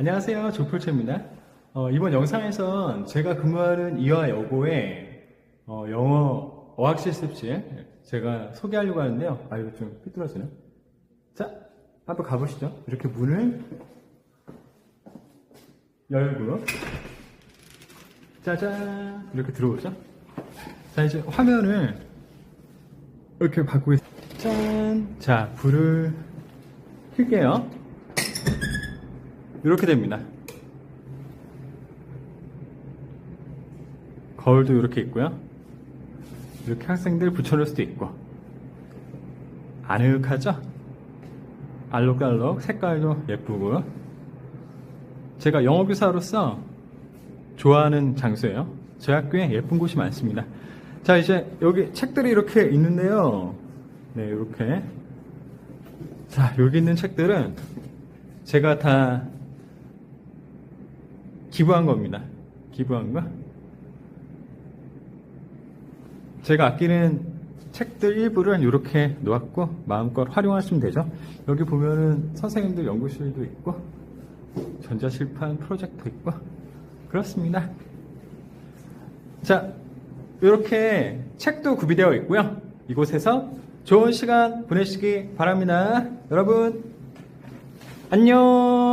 안녕하세요. 조풀채입니다. 어, 이번 영상에선 제가 근무하는 이화여고의 어, 영어 어학 실습실 제가 소개하려고 하는데요. 아, 이거 좀 삐뚤어지네. 자, 한번 가보시죠. 이렇게 문을 열고, 짜잔! 이렇게 들어오죠. 자, 이제 화면을 이렇게 바꾸고, 있... 짠! 자, 불을 켤게요. 이렇게 됩니다. 거울도 이렇게 있고요. 이렇게 학생들 붙여놓을 수도 있고 아늑하죠? 알록달록 색깔도 예쁘고 제가 영어교사로서 좋아하는 장소예요. 제 학교에 예쁜 곳이 많습니다. 자 이제 여기 책들이 이렇게 있는데요. 네 이렇게 자 여기 있는 책들은 제가 다 기부한 겁니다. 기부한 거. 제가 아끼는 책들 일부를 이렇게 놓았고 마음껏 활용하시면 되죠. 여기 보면은 선생님들 연구실도 있고 전자실판 프로젝트 있고 그렇습니다. 자, 이렇게 책도 구비되어 있고요. 이곳에서 좋은 시간 보내시기 바랍니다. 여러분, 안녕!